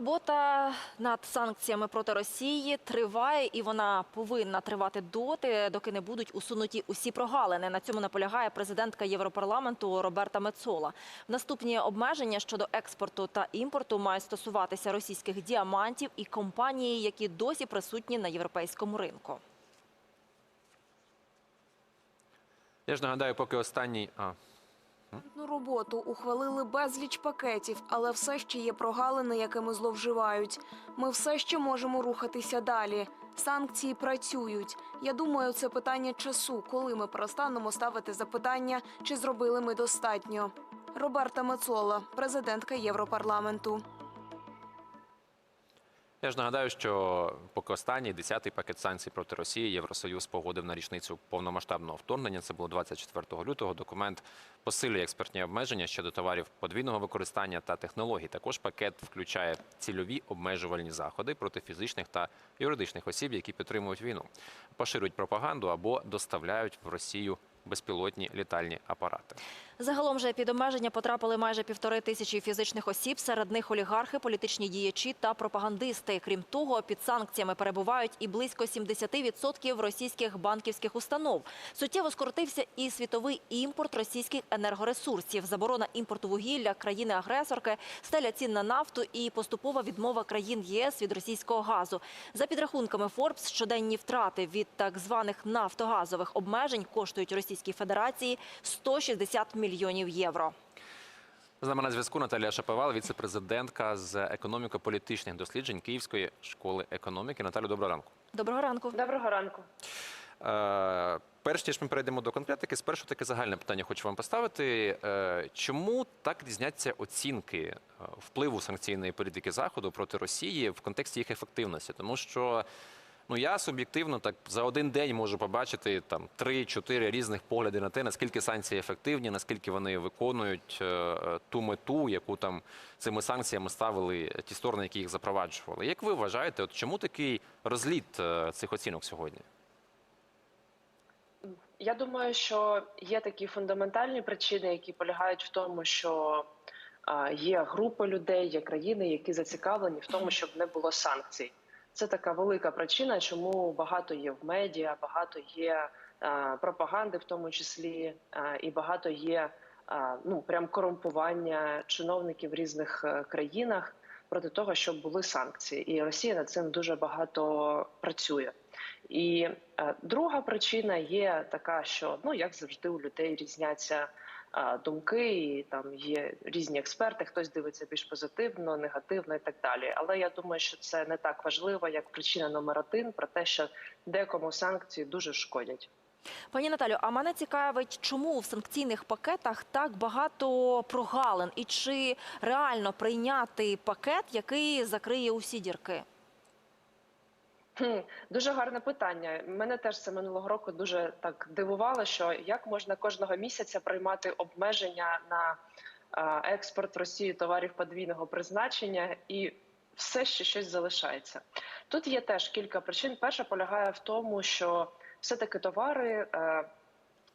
робота над санкціями проти Росії триває, і вона повинна тривати доти, доки не будуть усунуті усі прогалини. На цьому наполягає президентка Європарламенту Роберта Мецола. Наступні обмеження щодо експорту та імпорту мають стосуватися російських діамантів і компаній, які досі присутні на європейському ринку. Я ж нагадаю, поки останній. А, роботу ухвалили безліч пакетів, але все ще є прогалини, якими зловживають. Ми все ще можемо рухатися далі. Санкції працюють. Я думаю, це питання часу, коли ми перестанемо ставити запитання, чи зробили ми достатньо. Роберта Мецола, президентка Європарламенту. Я ж нагадаю, що поки останній десятий пакет санкцій проти Росії Євросоюз погодив на річницю повномасштабного вторгнення. Це було 24 лютого. Документ посилює експертні обмеження щодо товарів подвійного використання та технологій. Також пакет включає цільові обмежувальні заходи проти фізичних та юридичних осіб, які підтримують війну, поширюють пропаганду або доставляють в Росію безпілотні літальні апарати. Загалом же під обмеження потрапили майже півтори тисячі фізичних осіб. Серед них олігархи, політичні діячі та пропагандисти. Крім того, під санкціями перебувають і близько 70% російських банківських установ. Суттєво скоротився і світовий імпорт російських енергоресурсів. Заборона імпорту вугілля країни-агресорки, стеля цін на нафту і поступова відмова країн єС від російського газу. За підрахунками Forbes, щоденні втрати від так званих нафтогазових обмежень коштують Російській Федерації 160 мільйонів євро. З нами на зв'язку Наталія Шаповал, віце-президентка з економіко-політичних досліджень Київської школи економіки. Наталю, доброго ранку. Доброго ранку. Доброго ранку. Е, перш ніж ми перейдемо до конкретики, спершу таке загальне питання хочу вам поставити. Е, чому так різняться оцінки е, впливу санкційної політики Заходу проти Росії в контексті їх ефективності? Тому що ну я суб'єктивно так за один день можу побачити там 3-4 різних погляди на те, наскільки санкції ефективні, наскільки вони виконують е, е, ту мету, яку там цими санкціями ставили ті сторони, які їх запроваджували. Як ви вважаєте, от чому такий розліт е, цих оцінок сьогодні? Я думаю, що є такі фундаментальні причини, які полягають в тому, що а, є групи людей, є країни, які зацікавлені в тому, щоб не було санкцій. Це така велика причина, чому багато є в медіа, багато є а, пропаганди, в тому числі, а, і багато є а, ну прям корумпування чиновників в різних е, країнах проти того, щоб були санкції, і Росія над цим дуже багато працює. І е, друга причина є така, що ну як завжди у людей різняться е, думки, і там є різні експерти. Хтось дивиться більш позитивно, негативно і так далі. Але я думаю, що це не так важливо, як причина номер один про те, що декому санкції дуже шкодять. Пані Наталю, а мене цікавить, чому в санкційних пакетах так багато прогалин, і чи реально прийняти пакет, який закриє усі дірки? Дуже гарне питання. Мене теж це минулого року дуже так дивувало, що як можна кожного місяця приймати обмеження на експорт в Росію товарів подвійного призначення і все ще щось залишається. Тут є теж кілька причин. Перша полягає в тому, що все-таки товари. е,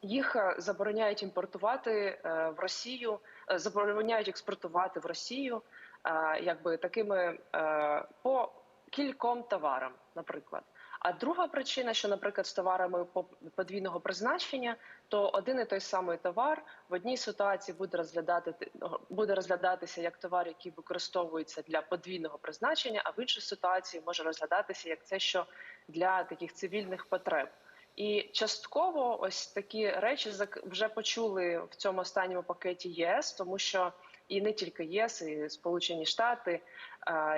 їх е, забороняють імпортувати е, в Росію, е, забороняють експортувати в Росію, е, якби такими е, по кільком товарам, наприклад. А друга причина, що, наприклад, з товарами по- подвійного призначення, то один і той самий товар в одній ситуації буде розглядати буде розглядатися як товар, який використовується для подвійного призначення, а в іншій ситуації може розглядатися як це, що для таких цивільних потреб. І частково ось такі речі вже почули в цьому останньому пакеті ЄС, тому що і не тільки ЄС, і Сполучені Штати,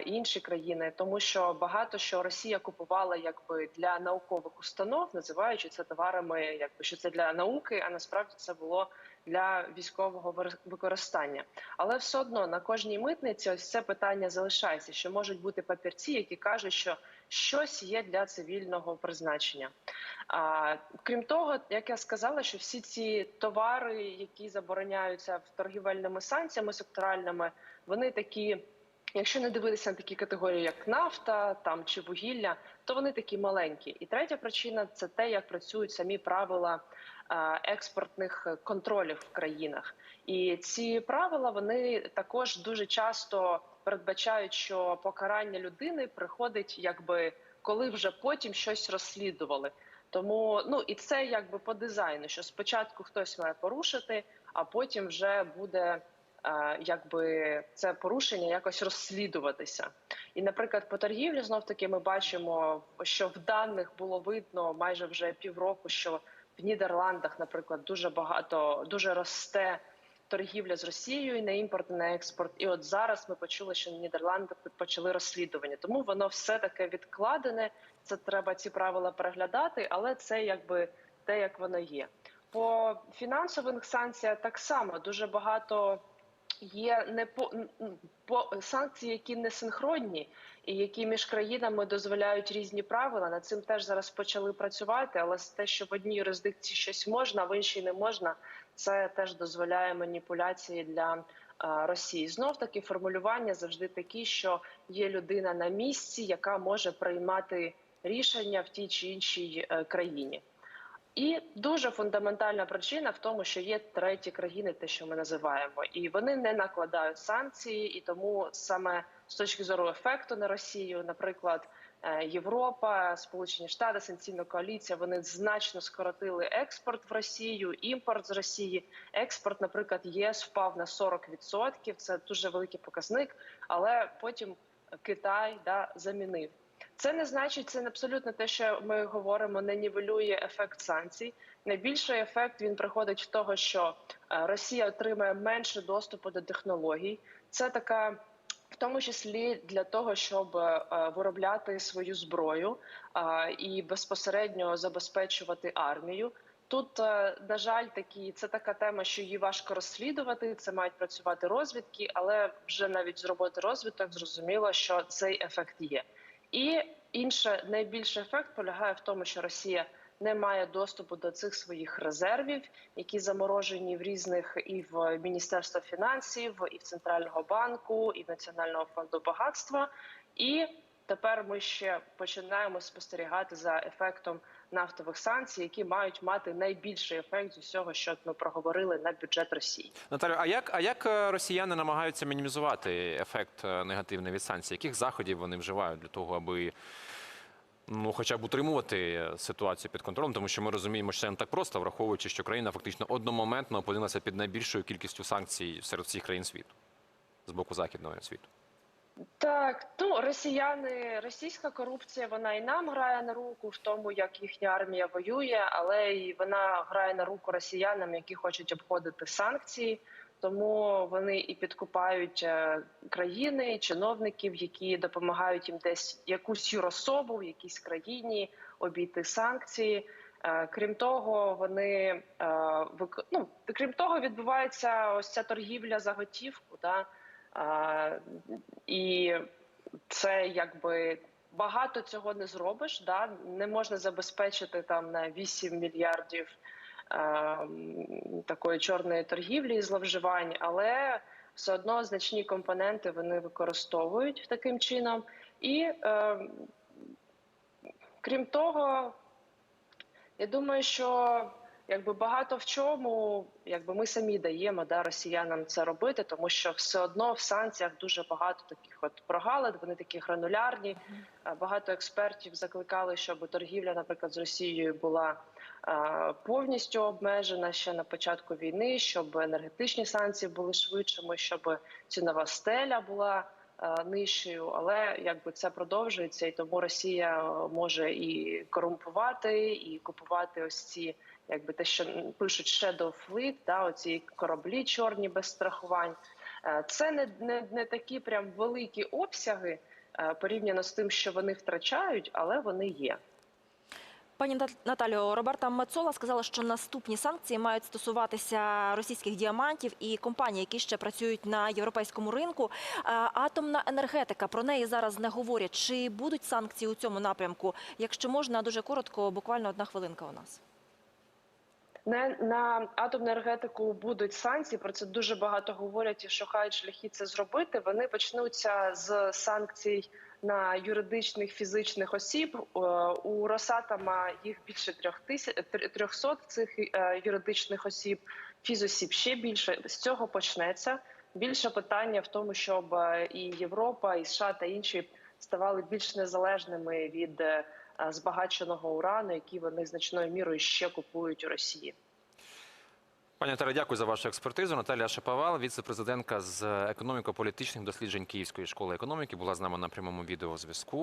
і інші країни, тому що багато що Росія купувала якби для наукових установ, називаючи це товарами, якби що це для науки, а насправді це було для військового використання. Але все одно на кожній митниці ось це питання залишається, що можуть бути папірці, які кажуть, що щось є для цивільного призначення. А крім того, як я сказала, що всі ці товари, які забороняються в торгівельними санкціями секторальними, вони такі Якщо не дивитися на такі категорії, як нафта там чи вугілля, то вони такі маленькі. І третя причина це те, як працюють самі правила е, експортних контролів в країнах. І ці правила вони також дуже часто передбачають, що покарання людини приходить, якби коли вже потім щось розслідували. Тому ну і це якби по дизайну, що спочатку хтось має порушити, а потім вже буде якби це порушення якось розслідуватися. І, наприклад, по торгівлі знов таки ми бачимо, що в даних було видно майже вже півроку, що в Нідерландах, наприклад, дуже багато дуже росте торгівля з Росією і на імпорт, і на експорт. І от зараз ми почули, що Нідерланди почали розслідування. Тому воно все таке відкладене. Це треба ці правила переглядати, але це якби те, як воно є. По фінансових санкціях так само дуже багато є не по, по санкції, які не синхронні, і які між країнами дозволяють різні правила. Над цим теж зараз почали працювати. Але те, що в одній юрисдикції щось можна, в іншій не можна, це теж дозволяє маніпуляції для е, Росії. Знов таки формулювання завжди такі, що є людина на місці, яка може приймати рішення в тій чи іншій е, країні. І дуже фундаментальна причина в тому, що є треті країни, те, що ми називаємо, і вони не накладають санкції, і тому саме з точки зору ефекту на Росію, наприклад, е, Європа, Сполучені Штати, санкційна коаліція, вони значно скоротили експорт в Росію, імпорт з Росії. Експорт, наприклад, ЄС впав на 40%, Це дуже великий показник, але потім Китай да замінив. Це не значить, це абсолютно те, що ми говоримо, не нівелює ефект санкцій. Найбільший ефект він приходить в того, що е, Росія отримає менше доступу до технологій. Це така, в тому числі для того, щоб е, виробляти свою зброю е, і безпосередньо забезпечувати армію. Тут, е, на жаль, такі це така тема, що її важко розслідувати. Це мають працювати розвідки, але вже навіть з роботи розвідок зрозуміло, що цей ефект є. І інше найбільший ефект полягає в тому, що Росія не має доступу до цих своїх резервів, які заморожені в різних і в Міністерства фінансів, і в Центрального банку, і в Національного фонду багатства. І тепер ми ще починаємо спостерігати за ефектом нафтових санкцій, які мають мати найбільший ефект з усього, що ми проговорили на бюджет Росії. Наталю, а як, а як е, росіяни намагаються мінімізувати ефект е, негативний від санкцій? Яких заходів вони вживають для того, аби ну, хоча б утримувати ситуацію під контролем? Тому що ми розуміємо, що це не так просто, враховуючи, що країна фактично одномоментно опинилася під найбільшою кількістю санкцій серед всіх країн світу з боку західного світу. Так, ну росіяни, російська корупція, вона і нам грає на руку в тому, як їхня армія воює, але і вона грає на руку росіянам, які хочуть обходити санкції. Тому вони і підкупають е, країни, чиновників, які допомагають їм десь якусь юрособу в якійсь країні обійти санкції. Е, Крім того, вони е, ну, крім того, відбувається ось ця торгівля за готівку. Да? І це якби багато цього не зробиш. Да? Не можна забезпечити там на 8 мільярдів такої чорної торгівлі і зловживань, але все одно значні компоненти вони використовують таким чином. І е, крім того, я думаю, що якби багато в чому, якби ми самі даємо да, росіянам це робити, тому що все одно в санкціях дуже багато таких от прогалин, вони такі гранулярні. Е, Багато експертів закликали, щоб торгівля, наприклад, з Росією була е, повністю обмежена ще на початку війни, щоб енергетичні санкції були швидшими, щоб цінова стеля була нижчою, але якби це продовжується, і тому Росія е, може і корумпувати, і купувати ось ці, якби те, що пишуть shadow fleet, да, оці кораблі чорні без страхувань. Е, Це не, не, не такі прям великі обсяги е, порівняно з тим, що вони втрачають, але вони є. Пані Нат- Наталю, Роберта Мецола сказала, що наступні санкції мають стосуватися російських діамантів і компаній, які ще працюють на європейському ринку. Атомна енергетика про неї зараз не говорять. Чи будуть санкції у цьому напрямку? Якщо можна, дуже коротко, буквально одна хвилинка у нас. Не на атомну енергетику будуть санкції. Про це дуже багато говорять і шукають шляхи це зробити. Вони почнуться з санкцій на юридичних фізичних осіб. Е, У Росатома їх більше трьох тисяч трьохсот цих е, юридичних осіб. Фізосіб ще більше з цього почнеться. Більше питання в тому, щоб е, і Європа, і США та інші ставали більш незалежними від збагаченого урану, який вони значною мірою ще купують у Росії. Пані Таре, дякую за вашу експертизу. Наталія Шаповал, віце-президентка з економіко-політичних досліджень Київської школи економіки, була з нами на прямому відеозв'язку.